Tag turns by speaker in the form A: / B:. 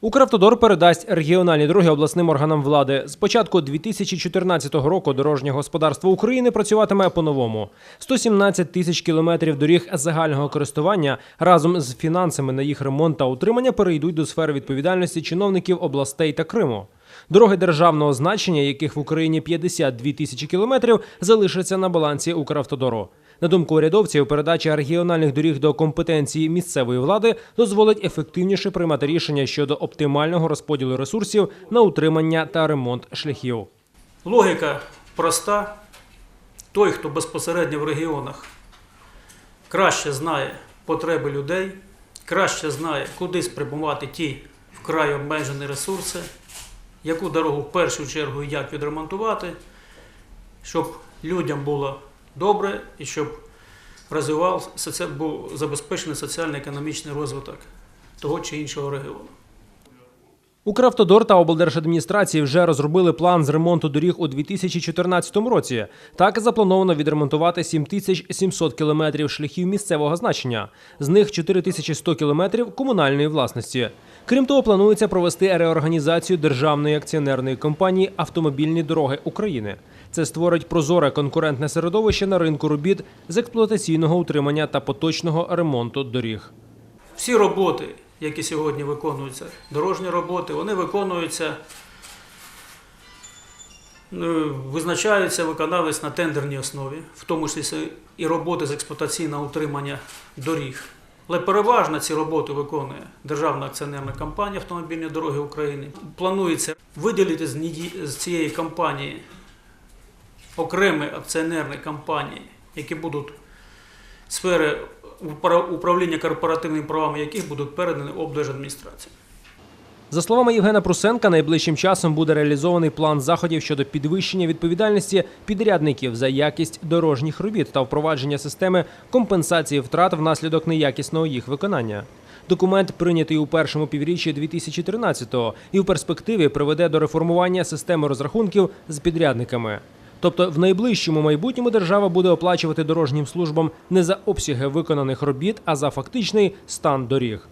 A: Укравтодор передасть регіональні дороги обласним органам влади. З початку 2014 року дорожнє господарство України працюватиме по-новому. 117 тисяч кілометрів доріг загального користування разом з фінансами на їх ремонт та утримання перейдуть до сфери відповідальності чиновників областей та Криму. Дороги державного значення, яких в Україні 52 тисячі кілометрів, залишаться на балансі Укравтодору. На думку урядовців, передача регіональних доріг до компетенції місцевої влади дозволить ефективніше приймати рішення щодо оптимального розподілу ресурсів на утримання та ремонт шляхів.
B: Логіка проста. Той, хто безпосередньо в регіонах краще знає потреби людей, краще знає, куди спрямувати ті вкрай обмежені ресурси, яку дорогу в першу чергу і як відремонтувати, щоб людям було добре і щоб розвивався був забезпечений соціально-економічний розвиток того чи іншого регіону.
A: Укравтодор та облдержадміністрації вже розробили план з ремонту доріг у 2014 році. Так заплановано відремонтувати 7700 кілометрів шляхів місцевого значення. З них 4100 кілометрів комунальної власності. Крім того, планується провести реорганізацію державної акціонерної компанії Автомобільні дороги України. Це створить прозоре конкурентне середовище на ринку робіт з експлуатаційного утримання та поточного ремонту доріг.
B: Всі роботи, які сьогодні виконуються, дорожні роботи, вони виконуються, ну, визначаються виконавець на тендерній основі, в тому числі і роботи з експлуатаційного утримання доріг. Але переважно ці роботи виконує Державна акціонерна компанія Автомобільні дороги України. Планується виділити з цієї компанії окремі акціонерні компанії, які будуть сфери управління корпоративними правами яких будуть передані облдержадміністрації.
A: За словами Євгена Прусенка, найближчим часом буде реалізований план заходів щодо підвищення відповідальності підрядників за якість дорожніх робіт та впровадження системи компенсації втрат внаслідок неякісного їх виконання. Документ прийнятий у першому півріччі 2013-го і в перспективі приведе до реформування системи розрахунків з підрядниками. Тобто, в найближчому майбутньому держава буде оплачувати дорожнім службам не за обсяги виконаних робіт, а за фактичний стан доріг.